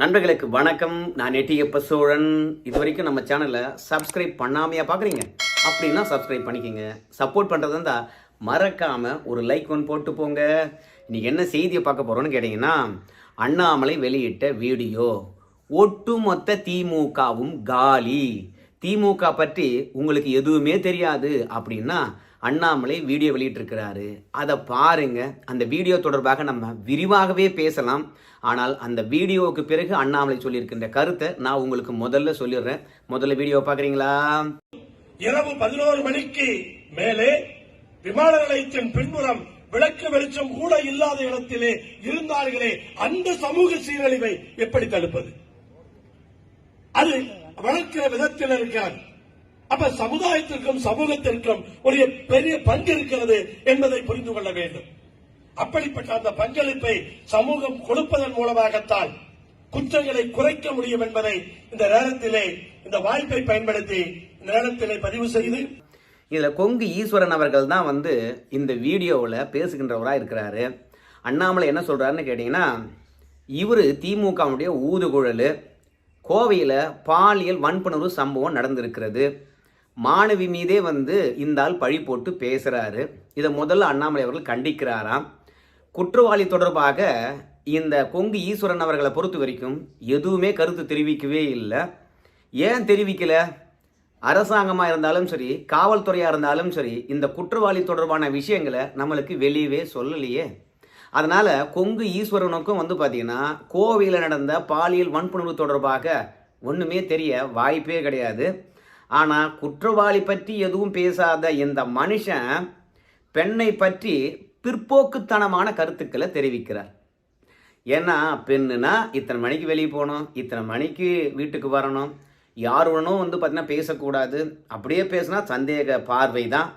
நண்பர்களுக்கு வணக்கம். நான் நெட்டியப்ப சோழன். இது வரைக்கும் நம்ம சேனலை சப்ஸ்கிரைப் பண்ணாமையா பார்க்குறீங்க அப்படின்னா சப்ஸ்கிரைப் பண்ணிக்கோங்க. சப்போர்ட் பண்ணுறது இருந்தால் மறக்காமல் ஒரு லைக் ஒன்று போட்டு போங்க. இன்னைக்கு என்ன செய்தியை பார்க்க போகிறோன்னு கேட்டிங்கன்னா அண்ணாமலை வெளியிட்ட வீடியோ. ஒட்டுமொத்த திமுகவும் காலி. திமுக பற்றி உங்களுக்கு எதுவுமே தெரியாது அப்படின்னா அண்ணாமலை வீடியோ வெளியிட்டிருக்கிறாரு. அதை பாருங்க. அந்த வீடியோ தொடர்பாக நம்ம விரிவாகவே பேசலாம். ஆனால் அந்த வீடியோவுக்கு பிறகு அண்ணாமலை சொல்லியிருக்கின்ற கருத்தை நான் உங்களுக்கு முதல்ல சொல்லிடுறேன். முதல்ல வீடியோ பாக்குறீங்களா இரவு பதினோரு மணிக்கு மேலே விமான நிலையத்தின் பின்புறம் விளக்கு வெளிச்சம் கூட இல்லாத இடத்திலே இருந்தார்களே அந்த சமூக சீரழிவை எப்படி தடுப்பது? அது வளர்க்கிற விதத்தில் இருக்கிறார். அப்ப சமுதாயத்திற்கும் சமூகத்திற்கும் ஒரு பெரிய பங்கு இருக்கிறது என்பதை புரிந்து கொள்ள வேண்டும். அப்படிப்பட்ட அந்த பங்களிப்பை சமூகம் கொடுப்பதன் மூலமாகத்தான் குற்றங்களை குறைக்க முடியும் என்பதை இந்த நேரத்திலே இந்த வாய்ப்பை பயன்படுத்தி இந்த நேரத்திலே பதிவு செய்து இதில் கொங்கு ஈஸ்வரன் அவர்கள் தான் வந்து இந்த வீடியோவில் பேசுகின்றவராக இருக்கிறாரு. அண்ணாமலை என்ன சொல்கிறாருன்னு கேட்டிங்கன்னா இவர் திமுகவுடைய ஊதுகுழல். கோவையில் பாலியல் வன்புணர்வு சம்பவம் நடந்திருக்கிறது. மாணவி மீதே வந்து இந்த ஆள் பழி போட்டு பேசுகிறாரு இதை முதல்ல அண்ணாமலை அவர்கள் கண்டிக்கிறாராம். குற்றவாளி தொடர்பாக இந்த கொங்கு ஈஸ்வரன் அவர்களை பொறுத்த வரைக்கும் எதுவுமே கருத்து தெரிவிக்கவே இல்லை. ஏன் தெரிவிக்கல? அரசாங்கமாக இருந்தாலும் சரி காவல்துறையாக இருந்தாலும் சரி இந்த குற்றவாளி தொடர்பான விஷயங்களை நம்மளுக்கு வெளியவே சொல்லலையே. அதனால் கொங்கு ஈஸ்வரனுக்கும் வந்து பார்த்திங்கன்னா கோவையில் நடந்த பாலியல் வன்புணர்வு தொடர்பாக ஒன்றுமே தெரிய வாய்ப்பே கிடையாது. ஆனால் குற்றவாளி பற்றி எதுவும் பேசாத இந்த மனுஷன் பெண்ணை பற்றி பிற்போக்குத்தனமான கருத்துக்களை தெரிவிக்கிறார். ஏன்னா பெண்ணுனா இத்தனை மணிக்கு வெளியே போகணும் இத்தனை மணிக்கு வீட்டுக்கு வரணும் யாருடனும் வந்து பார்த்தீங்கன்னா பேசக்கூடாது. அப்படியே பேசினா சந்தேக பார்வை தான்.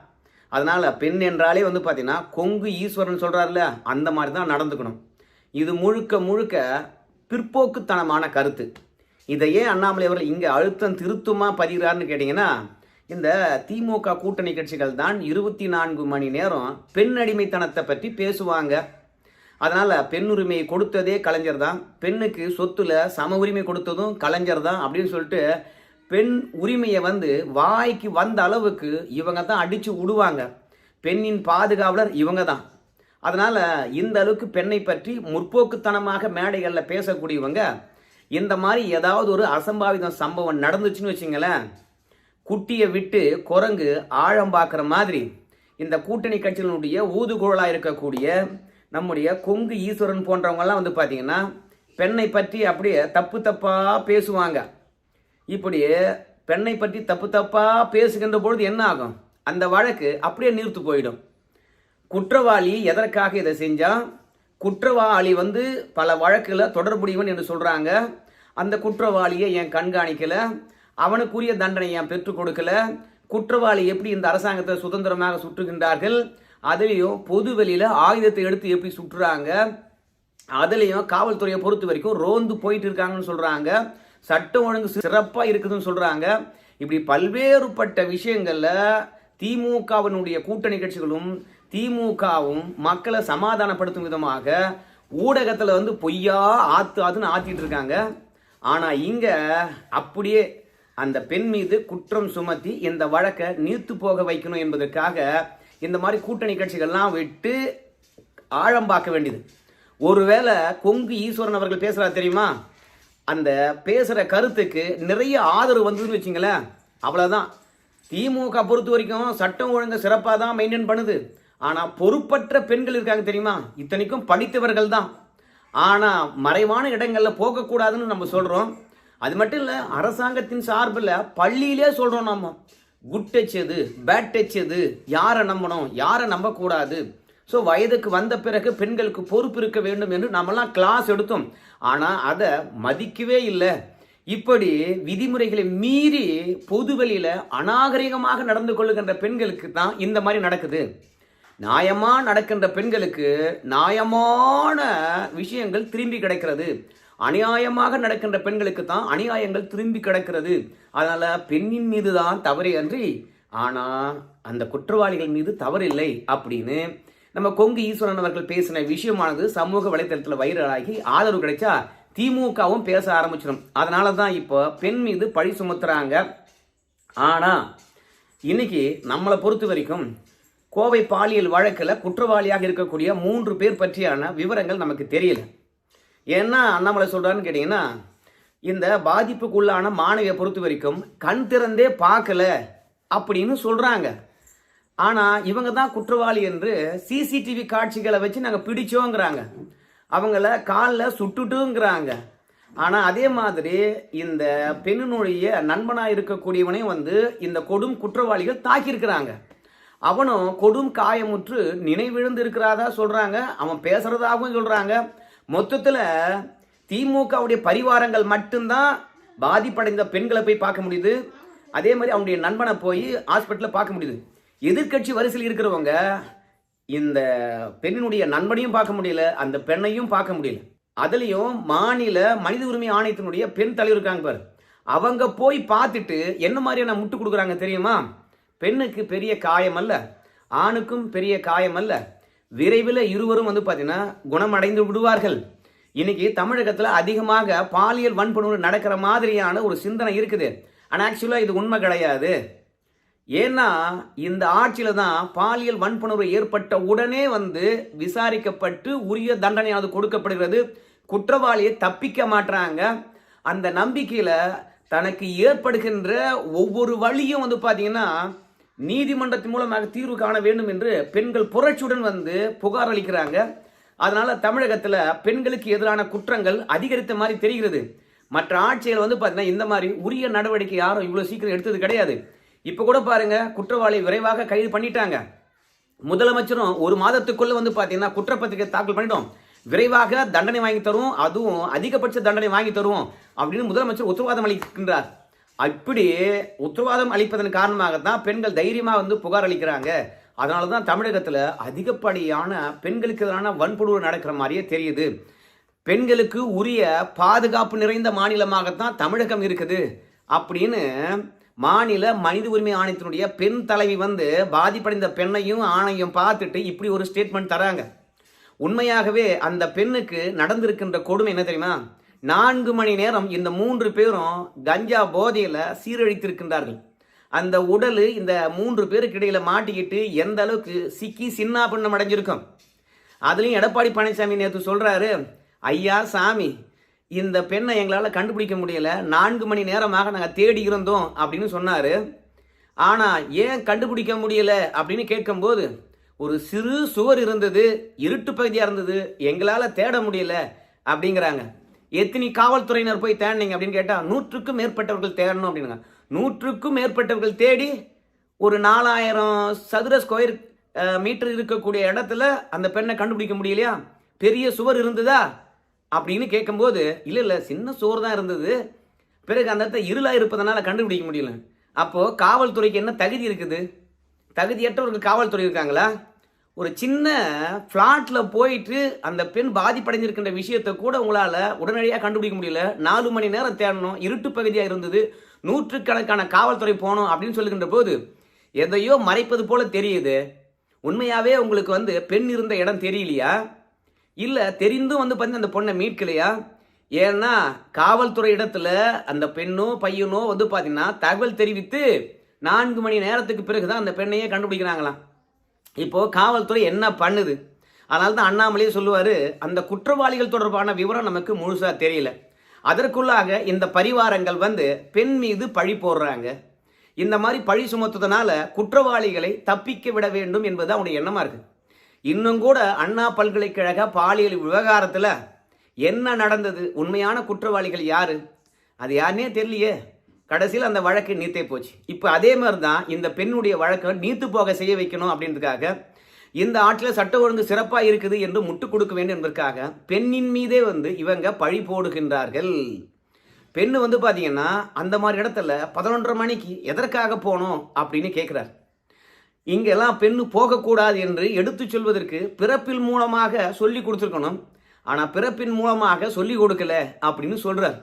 அதனால் பெண் என்றாலே வந்து பார்த்திங்கன்னா கொங்கு ஈஸ்வரன் சொல்கிறார்ல அந்த மாதிரி தான் நடந்துக்கணும். இது முழுக்க முழுக்க பிற்போக்குத்தனமான கருத்து. இதையே அண்ணாமலை அவர்கள் இங்கே அழுத்தம் திருத்தமாக பதிகிறார்னு கேட்டிங்கன்னா இந்த திமுக கூட்டணி கட்சிகள் தான் இருபத்தி நான்கு மணி நேரம் பெண் அடிமைத்தனத்தை பற்றி பேசுவாங்க. அதனால் பெண் உரிமையை கொடுத்ததே கலைஞர் தான். பெண்ணுக்கு சொத்துல சம உரிமை கொடுத்ததும் கலைஞர் தான் அப்படின்னு சொல்லிட்டு பெண் உரிமையை வந்து வாய்க்கு வந்த அளவுக்கு இவங்க தான் அடித்து விடுவாங்க பெண்ணின் பாதுகாவலர் இவங்க தான். அதனால் இந்த அளவுக்கு பெண்ணை பற்றி முற்போக்குத்தனமாக மேடைகளில் பேசக்கூடியவங்க இந்த மாதிரி ஏதாவது ஒரு அசம்பாவிதம் சம்பவம் நடந்துச்சுன்னு வச்சுங்களேன் குட்டியை விட்டு குரங்கு ஆழம் பார்க்குற மாதிரி இந்த கூட்டணி கட்சிகளுடைய ஊதுகுழலாக இருக்கக்கூடிய நம்முடைய கொங்கு ஈஸ்வரன் போன்றவங்கெல்லாம் வந்து பார்த்தீங்கன்னா பெண்ணை பற்றி அப்படியே தப்பு தப்பாக பேசுவாங்க. இப்படி பெண்ணை பற்றி தப்பு தப்பாக பேசுகின்ற பொழுது என்ன ஆகும்? அந்த வழக்கு அப்படியே நிறுத்து போயிடும். குற்றவாளி எதற்காக இதை செஞ்சால் குற்றவாளி வந்து பல வழக்கில் தொடர்புடையவன் என்று சொல்கிறாங்க அந்த குற்றவாளியை என் கண்காணிக்கல? அவனுக்குரிய தண்டனை என் பெற்றுக் கொடுக்கல? குற்றவாளி எப்படி இந்த அரசாங்கத்தை சுதந்திரமாக சுற்றுகின்றார்கள்? அதுலேயும் பொது வெளியில் ஆயுதத்தை எடுத்து எப்படி சுற்றுறாங்க? அதுலேயும் காவல்துறையை பொறுத்த வரைக்கும் ரோந்து போயிட்டு இருக்காங்கன்னு சொல்கிறாங்க சட்டம் ஒழுங்கு சிறப்பாக இருக்குதுன்னு சொல்கிறாங்க இப்படி பல்வேறுபட்ட விஷயங்களில் திமுகவினுடைய கூட்டணி கட்சிகளும் திமுகவும் மக்களை சமாதானப்படுத்தும் விதமாக ஊடகத்தில் வந்து பொய்யா ஆத்து ஆத்துன்னு ஆத்திட்டு இருக்காங்க. ஆனால் இங்கே அப்படியே அந்த பெண் மீது குற்றம் சுமத்தி இந்த வழக்கை நீர்த்து போக வைக்கணும் என்பதற்காக இந்த மாதிரி கூட்டணி கட்சிகள்லாம் விட்டு ஆழம் பார்க்க வேண்டியது. ஒருவேளை கொங்கு ஈஸ்வரன் அவர்கள் பேசுகிறார் தெரியுமா? அந்த பேசுகிற கருத்துக்கு நிறைய ஆதரவு வந்ததுன்னு வச்சிங்களேன். அவ்வளோதான் திமுக பொறுத்த வரைக்கும் சட்டம் ஒழுங்கு சிறப்பாக தான் மெயின்டைன் பண்ணுது. ஆனால் பொறுப்பற்ற பெண்கள் இருக்காங்க தெரியுமா? இத்தனைக்கும் படித்தவர்கள் தான். ஆனால் மறைவான இடங்களில் போகக்கூடாதுன்னு நம்ம சொல்கிறோம் அது மட்டும் இல்லை அரசாங்கத்தின் சார்பில் பள்ளியிலே சொல்கிறோம் நம்ம. குட் டச் எது? பேட் டச் எது? யாரை நம்பணும்? யாரை நம்பக்கூடாது? ஸோ வயதுக்கு வந்த பிறகு பெண்களுக்கு பொறுப்பு இருக்க வேண்டும் என்று நம்மலாம் கிளாஸ் எடுத்தோம். ஆனால் அதை மதிக்கவே இல்லை. இப்படி விதிமுறைகளை மீறி பொதுவெளியில் அநாகரிகமாக நடந்து கொள்ளுகின்ற பெண்களுக்கு தான் இந்த மாதிரி நடக்குது. நியாயமா நடக்கின்ற பெண்களுக்கு நியாயமான விஷயங்கள் திரும்பி கிடைக்கிறது. அநியாயமாக நடக்கின்ற பெண்களுக்கு தான் அநியாயங்கள் திரும்பி கிடக்கிறது. அதனால் பெண்ணின் மீது தான் தவறு அன்றி ஆனால் அந்த குற்றவாளிகள் மீது தவறில்லை அப்படின்னு நம்ம கொங்கு ஈஸ்வரன் அவர்கள் பேசின விஷயமானது சமூக வலைத்தளத்தில் வைரலாகி ஆதரவு கிடைச்சா திமுகவும் பேச ஆரம்பிச்சிடும். அதனால தான் இப்போ பெண் மீது பழி சுமத்துறாங்க. ஆனால் இன்னைக்கு நம்மளை பொறுத்த வரைக்கும் கோவை பாலியல் வழக்கில் குற்றவாளியாக இருக்கக்கூடிய மூன்று பேர் பற்றியான விவரங்கள் நமக்கு தெரியல. ஏன்னா அண்ணாமலை சொல்கிறான்னு கேட்டிங்கன்னா இந்த பாதிப்புக்குள்ளான மாணவியை பொறுத்த வரைக்கும் கண் திறந்தே பார்க்கல அப்படின்னு சொல்கிறாங்க ஆனால் இவங்க தான் குற்றவாளி என்று சிசிடிவி காட்சிகளை வச்சு நாங்கள் பிடிச்சோங்கிறாங்க. அவங்கள காலில் சுட்டுட்டுங்கிறாங்க. ஆனால் அதே மாதிரி இந்த பெண்ணினுடைய நண்பனாக இருக்கக்கூடியவனையும் வந்து இந்த கொடும் குற்றவாளிகள் தாக்கியிருக்கிறாங்க. அவனும் கொடும் காயமுற்று நினைவிழுந்து இருக்கிறாதா சொல்கிறாங்க அவன் பேசுகிறதாகவும் சொல்கிறாங்க மொத்தத்தில் திமுகவுடைய பரிவாரங்கள் மட்டும்தான் பாதிப்படைந்த பெண்களை போய் பார்க்க முடியுது. அதே மாதிரி அவனுடைய நண்பனை போய் ஹாஸ்பிட்டலில் பார்க்க முடியுது. எதிர்க்கட்சி வரிசையில் இருக்கிறவங்க இந்த பெண்ணினுடைய நண்பனையும் பார்க்க முடியல அந்த பெண்ணையும் பார்க்க முடியல. அதுலேயும் மாநில மனித உரிமை ஆணையத்தினுடைய பெண் தலைவர் இருக்காங்க பாரு. அவங்க போய் பார்த்துட்டு என்ன மாதிரியான முட்டு கொடுக்குறாங்க தெரியுமா? பெண்ணுக்கு பெரிய காயம் அல்ல ஆணுக்கும் பெரிய காயம் அல்ல விரைவில் இருவரும் வந்து பார்த்தீங்கன்னா குணமடைந்து விடுவார்கள். இன்னைக்கு தமிழகத்தில் அதிகமாக பாலியல் வன்புணர்வு நடக்கிற மாதிரியான ஒரு சிந்தனை இருக்குது. ஆனால் ஆக்சுவலாக இது உண்மை கிடையாது. ஏன்னா இந்த ஆட்சியில் தான் பாலியல் வன்புணர்வு ஏற்பட்ட உடனே வந்து விசாரிக்கப்பட்டு உரிய தண்டனையானது கொடுக்கப்படுகிறது. குற்றவாளியை தப்பிக்க மாட்றாங்க. அந்த நம்பிக்கையில் தனக்கு ஏற்படுகின்ற ஒவ்வொரு வழியும் வந்து பார்த்தீங்கன்னா நீதிமன்றத்தின் மூலமாக தீர்வு காண வேண்டும் என்று பெண்கள் புரட்சியுடன் வந்து புகார் அளிக்கிறாங்க. அதனால தமிழகத்தில் பெண்களுக்கு எதிரான குற்றங்கள் அதிகரித்த மாதிரி தெரிகிறது. மற்ற ஆட்சிகள் வந்து பார்த்தீங்கன்னா இந்த மாதிரி உரிய நடவடிக்கை யாரும் இவ்வளோ சீக்கிரம் எடுத்தது கிடையாது. இப்போ கூட பாருங்க குற்றவாளி விரைவாக கைது பண்ணிட்டாங்க. முதலமைச்சரும் ஒரு மாதத்துக்குள்ள வந்து பார்த்தீங்கன்னா குற்றப்பத்திரிகை தாக்கல் பண்ணிட்டோம். விரைவாக தண்டனை வாங்கி தருவோம் அதுவும் அதிகபட்ச தண்டனை வாங்கி தருவோம் அப்படின்னு முதலமைச்சர் உத்தரவாதம் அளிக்கின்றார். அப்படி உத்தரவாதம் அளிப்பதன் காரணமாகத்தான் பெண்கள் தைரியமாக வந்து புகார் அளிக்கிறாங்க. அதனால தான் தமிழகத்தில் அதிகப்படியான பெண்களுக்கு எதிரான வன்புணர்வு நடக்கிற மாதிரியே தெரியுது. பெண்களுக்கு உரிய பாதுகாப்பு நிறைந்த மாநிலமாகத்தான் தமிழகம் இருக்குது. அப்படின்னு மாநில மனித உரிமை ஆணையத்தினுடைய பெண் தலைவி வந்து பாதிப்படைந்த பெண்ணையும் ஆணையும் பார்த்துட்டு இப்படி ஒரு ஸ்டேட்மெண்ட் தராங்க. உண்மையாகவே அந்த பெண்ணுக்கு நடந்திருக்கின்ற கொடுமை என்ன தெரியுமா? நான்கு மணி நேரம் இந்த மூன்று பேரும் கஞ்சா போதையில் சீரழித்திருக்கின்றார்கள். அந்த உடல் இந்த மூன்று பேருக்கு இடையில மாட்டிக்கிட்டு எந்த அளவுக்கு சிக்கி சின்னா பின்னம் அடைஞ்சிருக்கும். அதுலேயும் எடப்பாடி பழனிசாமி நேற்று சொல்கிறாரு ஐயா சாமி இந்த பெண்ணை எங்களால் கண்டுபிடிக்க முடியல. நான்கு மணி நேரமாக நாங்கள் தேடி இருந்தோம் அப்படின்னு சொன்னார். ஆனால் ஏன் கண்டுபிடிக்க முடியல? அப்படின்னு கேட்கும்போது ஒரு சிறு சுவர் இருந்தது இருட்டு பகுதியாக இருந்தது. எங்களால் தேட முடியல அப்படிங்கிறாங்க. எத்தனை காவல்துறையினர் போய் தேடினீங்க அப்படின்னு கேட்டால் நூற்றுக்கும் மேற்பட்டவர்கள் தேடணும் அப்படின்னுங்க. நூற்றுக்கும் மேற்பட்டவர்கள் தேடி ஒரு நாலாயிரம் சதுர ஸ்கொயர் மீட்டர் இருக்கக்கூடிய இடத்துல அந்த பெண்ணை கண்டுபிடிக்க முடியலையா? பெரிய சுவர் இருந்ததா? அப்படின்னு கேட்கும்போது இல்லை இல்லை சின்ன சுவர் தான் இருந்தது. பிறகு அந்த இடத்துல இருளாக இருப்பதனால கண்டுபிடிக்க முடியல. அப்போது காவல்துறைக்கு என்ன தகுதி இருக்குது? தகுதியற்றவர்கள் காவல்துறை இருக்காங்களா? ஒரு சின்ன ஃப்ளாட்டில் போயிட்டு அந்த பெண் பாதிப்படைஞ்சிருக்கின்ற விஷயத்தை கூட உங்களால் உடனடியாக கண்டுபிடிக்க முடியல. நாலு மணி நேரம் தேடணும். இருட்டு பகுதியாக இருந்தது. நூற்றுக்கணக்கான காவல்துறை போகணும் அப்படின்னு சொல்லுகின்ற போது எதையோ மறைப்பது போல தெரியுது. உண்மையாகவே உங்களுக்கு வந்து பெண் இருந்த இடம் தெரியலையா? இல்லை தெரிந்தும் வந்து பார்த்தீங்கன்னா அந்த பொண்ணை மீட்கலையா? ஏன்னா காவல்துறை இடத்துல அந்த பெண்ணோ பையனோ வந்து பார்த்தீங்கன்னா தகவல் தெரிவித்து நான்கு மணி நேரத்துக்கு பிறகு தான் அந்த பெண்ணையே கண்டுபிடிக்கிறாங்களாம். இப்போது காவல்துறை என்ன பண்ணுது? அதனால தான் அண்ணாமலையே சொல்லுவார் அந்த குற்றவாளிகள் தொடர்பான விவரம் நமக்கு முழுசாக தெரியல. அதற்குள்ளாக இந்த பரிவாரங்கள் வந்து பெண் மீது பழி போடுறாங்க. இந்த மாதிரி பழி சுமத்துறதுனால குற்றவாளிகளை தப்பிக்க விட வேண்டும் என்பது அவனுடைய எண்ணமாக இருக்குது இன்னும் கூட அண்ணா பல்கலைக்கழக பாலியல் விவகாரத்தில் என்ன நடந்தது? உண்மையான குற்றவாளிகள் யார்? அது யாருனே தெரியலையே. கடைசியில் அந்த வழக்கு நீத்தே போச்சு. இப்போ அதே மாதிரி தான் இந்த பெண்ணுடைய வழக்கை நீத்து போக செய்ய வைக்கணும் அப்படின்றதுக்காக இந்த ஆட்சியில் சட்ட ஒழுங்கு சிறப்பாக இருக்குது என்று முட்டு கொடுக்க வேண்டும் என்பதற்காக பெண்ணின் மீதே வந்து இவங்க பழி போடுகின்றார்கள். பெண்ணு வந்து பார்த்தீங்கன்னா அந்த மாதிரி இடத்துல பதினொன்றரை மணிக்கு எதற்காக போகணும் அப்படின்னு கேட்குறார் இங்கெல்லாம் பெண்ணு போகக்கூடாது என்று எடுத்துச் சொல்வதற்கு பிறப்பின் மூலமாக சொல்லி கொடுத்துருக்கணும். ஆனால் பிறப்பின் மூலமாக சொல்லி கொடுக்கல அப்படின்னு சொல்கிறார்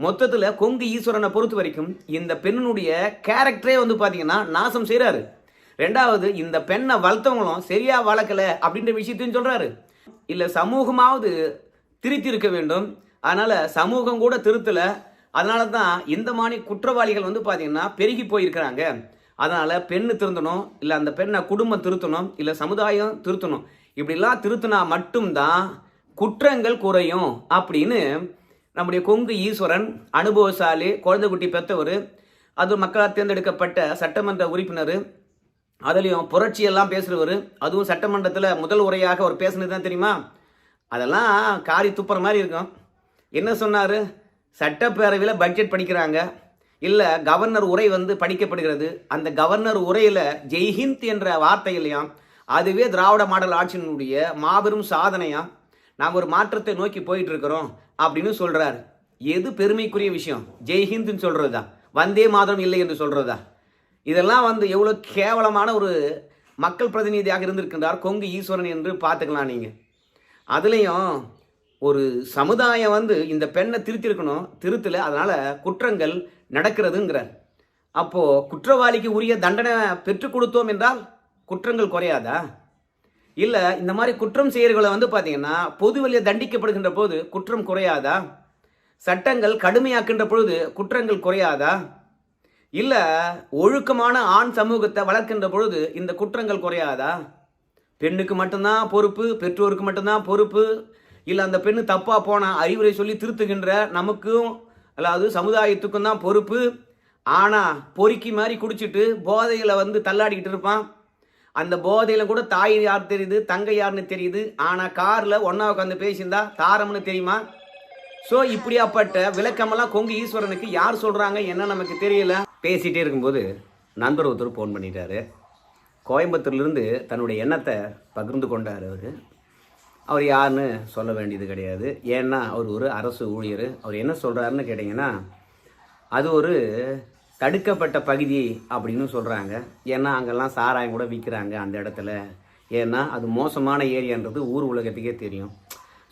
மொத்தத்தில் கொங்கு ஈஸ்வரனை பொறுத்த வரைக்கும் இந்த பெண்ணினுடைய கேரக்டரே வந்து பார்த்தீங்கன்னா நாசம் செய்கிறாரு ரெண்டாவது இந்த பெண்ணை வளர்த்தவங்களும் சரியா வளர்க்கல அப்படின்ற விஷயத்தையும் சொல்கிறாரு இல்லை சமூகமாவது திருத்தி இருக்க வேண்டும். அதனால் சமூகம் கூட திருத்தலை. அதனால தான் இந்த மாதிரி குற்றவாளிகள் வந்து பார்த்திங்கன்னா பெருகி போயிருக்கிறாங்க. அதனால் பெண்ணு திருந்தணும் இல்லை அந்த பெண்ணை குடும்பம் திருத்தணும் இல்லை சமுதாயம் திருத்தணும். இப்படிலாம் திருத்தினா மட்டும்தான் குற்றங்கள் குறையும் அப்படின்னு நம்முடைய கொங்கு ஈஸ்வரன் அனுபவசாலி குழந்தை குட்டி பெற்றவர் அது மக்களால் தேர்ந்தெடுக்கப்பட்ட சட்டமன்ற உறுப்பினர் அதுலேயும் புரட்சியெல்லாம் பேசுகிறவர் அதுவும் சட்டமன்றத்தில் முதல் உரையாக அவர் பேசுனது தான் தெரியுமா? அதெல்லாம் காரி துப்புற மாதிரி இருக்கும். என்ன சொன்னார்? சட்டப்பேரவையில் பட்ஜெட் படிக்கிறாங்க. இல்லை கவர்னர் உரை வந்து படிக்கப்படுகிறது. அந்த கவர்னர் உரையில் ஜெய்ஹிந்த் என்ற வார்த்தையிலையும் அதுவே திராவிட மாடல் ஆட்சியினுடைய மாபெரும் சாதனையாம் நாம் ஒரு மாற்றத்தை நோக்கி போயிட்டு இருக்கிறோம். அப்படின்னு சொல்கிறாரு எது பெருமைக்குரிய விஷயம்? ஜெய்ஹிந்துன்னு சொல்கிறதா வந்தே மாதம் இல்லை என்று சொல்கிறதா இதெல்லாம் வந்து எவ்வளோ கேவலமான ஒரு மக்கள் பிரதிநிதியாக இருந்திருக்கின்றார் கொங்கு ஈஸ்வரன் என்று பார்த்துக்கலாம் நீங்கள் அதுலேயும் ஒரு சமுதாயம் வந்து இந்த பெண்ணை திருத்திருக்கணும் திருத்தலை அதனால் குற்றங்கள் நடக்கிறதுங்கிறார். அப்போது குற்றவாளிக்கு உரிய தண்டனை பெற்றுக் கொடுத்தோம் என்றால் குற்றங்கள் குறையாதா? இல்லை இந்த மாதிரி குற்றம் செய்கிறவர்களை வந்து பார்த்தீங்கன்னா பொது வழியை தண்டிக்கப்படுகின்ற போது குற்றம் குறையாதா? சட்டங்கள் கடுமையாக்கின்ற பொழுது குற்றங்கள் குறையாதா? இல்லை ஒழுக்கமான ஆண் சமூகத்தை வளர்க்கின்ற பொழுது இந்த குற்றங்கள் குறையாதா? பெண்ணுக்கு மட்டும்தான் பொறுப்பு பெற்றோருக்கு மட்டும்தான் பொறுப்பு. இல்லை அந்த பெண்ணு தப்பாக போனால் அறிவுரை சொல்லி திருத்துகின்ற நமக்கும் அதாவது சமுதாயத்துக்கும் தான் பொறுப்பு. ஆனால் பொறுக்கி மாதிரி குடிச்சிட்டு போதையில் வந்து தள்ளாடிக்கிட்டு இருப்பான். அந்த போதையில் கூட தாய் யார் தெரியுது தங்கை யாருன்னு தெரியுது. ஆனால் காரில் ஒன்றா உட்காந்து பேசியிருந்தா தாரம்னு தெரியுமா? ஸோ இப்படியாப்பட்ட விளக்கமெல்லாம் கொங்கு ஈஸ்வரனுக்கு யார் சொல்கிறாங்க என்ன நமக்கு தெரியல? பேசிகிட்டே இருக்கும்போது நண்பர் ஒருத்தர் ஃபோன் பண்ணிட்டாரு. கோயம்புத்தூர்லேருந்து தன்னுடைய எண்ணத்தை பகிர்ந்து கொண்டார் அவர். அவர் யாருன்னு சொல்ல வேண்டியது கிடையாது. ஏன்னா அவர் ஒரு அரசு ஊழியர். அவர் என்ன சொல்கிறாருன்னு கேட்டிங்கன்னா அது ஒரு தடுக்கப்பட்ட பகுதி அப்படின்னு சொல்கிறாங்க ஏன்னா அங்கெல்லாம் சாராயம் கூட விற்கிறாங்க அந்த இடத்துல. ஏன்னா அது மோசமான ஏரியான்றது ஊர் உலகத்துக்கே தெரியும்.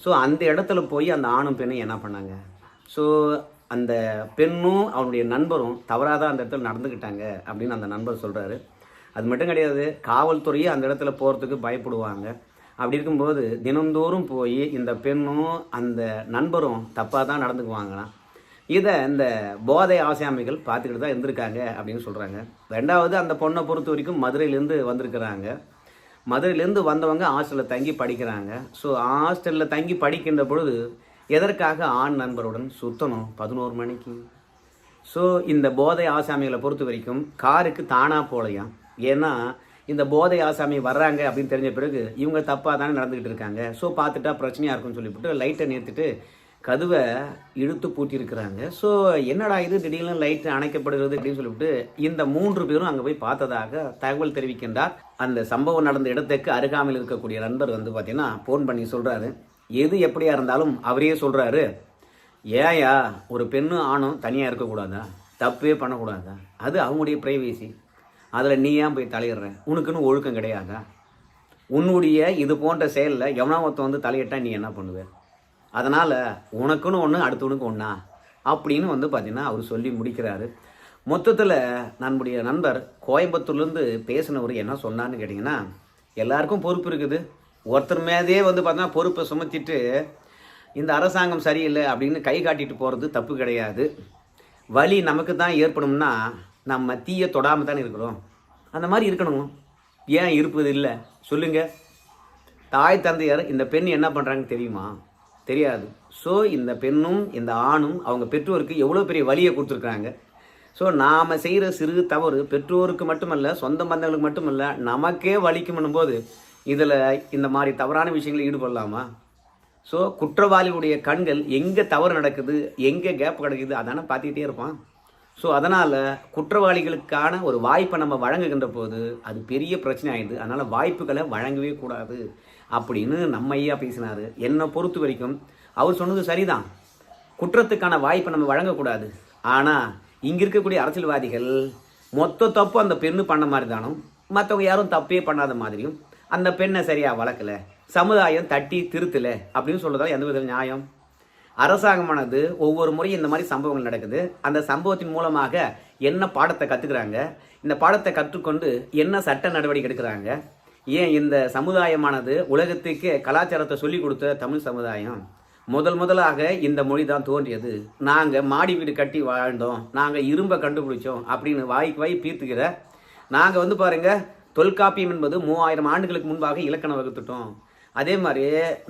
ஸோ அந்த இடத்துல போய் அந்த ஆணும் பெண்ணும் என்ன பண்ணாங்க? ஸோ அந்த பெண்ணும் அவனுடைய நண்பரும் தவறாக தான் அந்த இடத்துல நடந்துக்கிட்டாங்க அப்படின்னு அந்த நண்பர் சொல்கிறாரு அது மட்டும் கிடையாது காவல்துறையே அந்த இடத்துல போகிறதுக்கு பயப்படுவாங்க. அப்படி இருக்கும்போது தினந்தோறும் போய் இந்த பெண்ணும் அந்த நண்பரும் தப்பாக தான் நடந்துக்குவாங்களாம். இதை இந்த போதை ஆசாமிகள் பார்த்துக்கிட்டு தான் இருந்திருக்காங்க அப்படின்னு சொல்கிறாங்க ரெண்டாவது அந்த பொண்ணை பொறுத்த வரைக்கும் மதுரையிலேருந்து வந்திருக்கிறாங்க. மதுரையிலேருந்து வந்தவங்க ஹாஸ்டலில் தங்கி படிக்கிறாங்க. ஸோ ஹாஸ்டலில் தங்கி படிக்கின்ற பொழுது எதற்காக ஆண் நண்பருடன் சுத்தணும்? பதினோரு மணிக்கு. ஸோ இந்த போதை ஆசாமிகளை பொறுத்த வரைக்கும் காருக்கு தானாக போகலையாம் ஏன்னா இந்த போதை ஆசாமி வர்றாங்க அப்படின்னு தெரிஞ்ச பிறகு இவங்க தப்பாக தானே நடந்துக்கிட்டு இருக்காங்க. ஸோ பார்த்துட்டா பிரச்சனையாக இருக்கும்னு சொல்லிவிட்டு லைட்டை நிறுத்திட்டு கதவை இழுத்து பூட்டியிருக்கிறாங்க. ஸோ என்னடா இது? திடீர்னு லைட் அணைக்கப்படுகிறது அப்படின்னு சொல்லிவிட்டு இந்த மூன்று பேரும் அங்கே போய் பார்த்ததாக தகவல் தெரிவிக்கின்றார். அந்த சம்பவம் நடந்த இடத்துக்கு அருகாமையில் இருக்கக்கூடிய நண்பர் வந்து பார்த்தீங்கன்னா ஃபோன் பண்ணி சொல்கிறாரு எது எப்படியா இருந்தாலும் அவரே சொல்கிறாரு ஏயா ஒரு பெண்ணும் ஆணும் தனியாக இருக்கக்கூடாதா? தப்பே பண்ணக்கூடாதா? அது அவங்களுடைய ப்ரைவேசி அதில் நீ ஏன் போய் தலையிடுற? உனக்குன்னு ஒழுக்கம் கிடையாதா? உன்னுடைய இது போன்ற செயலில் எவனாவத்தை வந்து தலையிட்டால் நீ என்ன பண்ணுவேன் அதனால் உனக்குன்னு ஒன்று அடுத்தவனுக்கு ஒன்றா அப்படின்னு வந்து பார்த்தீங்கன்னா அவர் சொல்லி முடிக்கிறாரு. மொத்தத்தில் நம்முடைய நண்பர் கோயம்புத்தூர்லேருந்து பேசினவர் என்ன சொன்னான்னு கேட்டிங்கன்னா எல்லாருக்கும் பொறுப்பு இருக்குது. ஒருத்தர் மேதே வந்து பார்த்தோன்னா பொறுப்பை சுமத்திட்டு இந்த அரசாங்கம் சரியில்லை அப்படின்னு கை காட்டிட்டு போகிறது தப்பு கிடையாது. வலி நமக்கு தான் ஏற்படும்னா நம்ம தீயை தொடாமல் தானே இருக்கிறோம். அந்த மாதிரி இருக்கணும். ஏன் இருப்பது இல்லை? சொல்லுங்கள் தாய் தந்தையர் இந்த பெண் என்ன பண்ணுறாங்கன்னு தெரியுமா? தெரியாது. ஸோ இந்த பெண்ணும் இந்த ஆணும் அவங்க பெற்றோருக்கு எவ்வளோ பெரிய வழியை கொடுத்துருக்குறாங்க? ஸோ நாம் செய்கிற சிறு தவறு பெற்றோருக்கு மட்டுமல்ல சொந்த பந்தங்களுக்கு மட்டுமல்ல நமக்கே வலிக்கும் போது இதில் இந்த மாதிரி தவறான விஷயங்களில் ஈடுபடலாமா? ஸோ குற்றவாளியுடைய கண்கள் எங்கே தவறு நடக்குது எங்கே கேப் கிடைக்குது அதானே பார்த்துக்கிட்டே இருப்பான். ஸோ அதனால் குற்றவாளிகளுக்கான ஒரு வாய்ப்பை நம்ம வழங்குகின்ற போது அது பெரிய பிரச்சனை ஆயிடுது. அதனால் வாய்ப்புகளை வழங்கவே கூடாது. அப்படின்னு நம்ம ஐயா பேசினார். என்னை பொறுத்த வரைக்கும் அவர் சொன்னது சரிதான். குற்றத்துக்கான வாய்ப்பை நம்ம வழங்கக்கூடாது. ஆனால் இங்கே இருக்கக்கூடிய அரசியல்வாதிகள் மொத்த தப்பு அந்த பெண்ணு பண்ண மாதிரி தானும் மற்றவங்க யாரும் தப்பே பண்ணாத மாதிரியும் அந்த பெண்ணை சரியாக வளர்க்கல சமுதாயம் தட்டி திருத்தலை அப்படின்னு சொல்றதால எந்த வித நியாயம்? அரசாங்கமானது ஒவ்வொரு முறையும் இந்த மாதிரி சம்பவங்கள் நடக்குது. அந்த சம்பவத்தின் மூலமாக என்ன பாடத்தை கற்றுக்குறாங்க இந்த பாடத்தை கற்றுக்கொண்டு என்ன சட்ட நடவடிக்கை எடுக்கிறாங்க? ஏன் இந்த சமுதாயமானது உலகத்துக்கு கலாச்சாரத்தை சொல்லி கொடுத்த தமிழ் சமுதாயம்? முதல் முதலாக இந்த மொழி தான் தோன்றியது. நாங்கள் மாடி வீடு கட்டி வாழ்ந்தோம். நாங்கள் இரும்பை கண்டுபிடிச்சோம் அப்படின்னு வாய்க்கு வாய் பீர்த்துக்கிற நாங்கள் வந்து பாருங்கள் தொல்காப்பியம் என்பது மூவாயிரம் ஆண்டுகளுக்கு முன்பாக இலக்கணம் வகுத்துட்டோம். அதே மாதிரி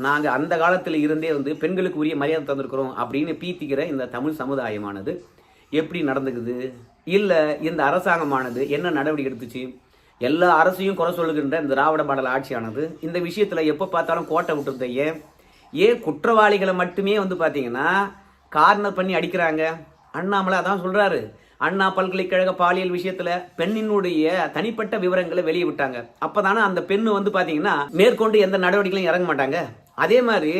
நாங்கள் அந்த காலத்தில் இருந்தே வந்து பெண்களுக்கு உரிய மரியாதை தந்திருக்கிறோம் அப்படின்னு பீத்திக்கிற இந்த தமிழ் சமுதாயமானது. எப்படி நடந்துக்குது? இல்லை இந்த அரசாங்கமானது என்ன நடவடிக்கை எடுத்துச்சு? எல்லா அரசையும் குறை சொல்லுகின்ற இந்த திராவிட மாடல் ஆட்சியானது இந்த விஷயத்தில் எப்போ பார்த்தாலும் கோட்டை விட்டுருந்த ஏன் ஏன் குற்றவாளிகளை மட்டுமே வந்து பார்த்தீங்கன்னா கார்னர் பண்ணி அடிக்கிறாங்க. அண்ணாமலை அதான் சொல்கிறாரு அண்ணா பல்கலைக்கழக பாலியல் விஷயத்தில் பெண்ணினுடைய தனிப்பட்ட விவரங்களை வெளியே விட்டாங்க. அப்போ தானே அந்த பெண்ணு வந்து பார்த்தீங்கன்னா மேற்கொண்டு எந்த நடவடிக்கையும் இறங்க மாட்டாங்க. அதே மாதிரி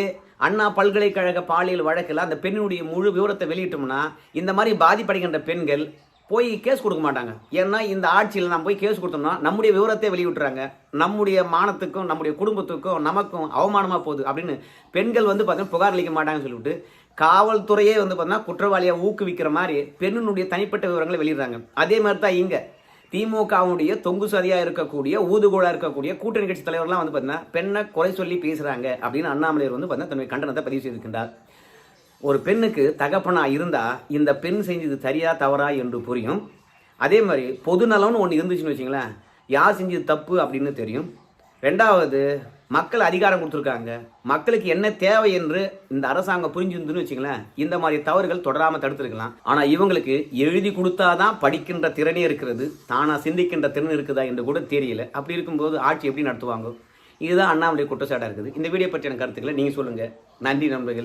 அண்ணா பல்கலைக்கழக பாலியல் வழக்கில் அந்த பெண்ணுடைய முழு விவரத்தை வெளியிட்டோம்னா இந்த மாதிரி பாதிப்படைகின்ற பெண்கள் போய் கேஸ் கொடுக்க மாட்டாங்க. ஏன்னா இந்த ஆட்சியில் நம்ம போய் கேஸ் கொடுத்தோம்னா நம்முடைய விவரத்தை வெளியிட்டுறாங்க. நம்முடைய மானத்துக்கும் நம்முடைய குடும்பத்துக்கும் நமக்கும் அவமானமாக போகுது அப்படின்னு பெண்கள் வந்து பார்த்தீங்கன்னா புகார் அளிக்க மாட்டாங்கன்னு சொல்லிவிட்டு காவல்துறையே வந்து பார்த்தீங்கன்னா குற்றவாளியை ஊக்குவிக்கிற மாதிரி பெண்ணினுடைய தனிப்பட்ட விவரங்களை வெளியிடுறாங்க. அதே மாதிரி தான் இங்கே. திமுகவுடைய தொங்கு சதியாக இருக்கக்கூடிய ஊதுகோலாக இருக்கக்கூடிய கூட்டணி கட்சி தலைவர்லாம் வந்து பார்த்தீங்கன்னா பெண்ணை குறை சொல்லி பேசுகிறாங்க அப்படின்னு அண்ணாமலையர் வந்து பார்த்தீங்கன்னா தன்னுடைய கண்டனத்தை பதிவு செய்திருக்கின்றார். ஒரு பெண்ணுக்கு தகப்பனாக இருந்தால் இந்த பெண் செஞ்சது சரியா தவறா என்று புரியும். அதே மாதிரி பொதுநலம்னு ஒன்று இருந்துச்சுன்னு வச்சிங்களேன். யார் செஞ்சது தப்பு அப்படின்னு தெரியும். ரெண்டாவது மக்கள் அதிகாரம் கொடுத்துருக்காங்க. மக்களுக்கு என்ன தேவை என்று இந்த அரசாங்கம் புரிஞ்சிருந்துன்னு வச்சுங்களேன். இந்த மாதிரி தவறுகள் தொடராமல் தடுத்துருக்கலாம். ஆனால் இவங்களுக்கு எழுதி கொடுத்தாதான் படிக்கின்ற திறனே இருக்கிறது. தானாக சிந்திக்கின்ற திறன் இருக்குதா என்று கூட தெரியல. அப்படி இருக்கும்போது ஆட்சி எப்படி நடத்துவாங்க? இதுதான் அண்ணாமலை குற்றச்சாட்டாக இருக்குது. இந்த வீடியோ பற்றியான கருத்துக்களை நீங்கள் சொல்லுங்கள் நன்றி நண்பர்களே.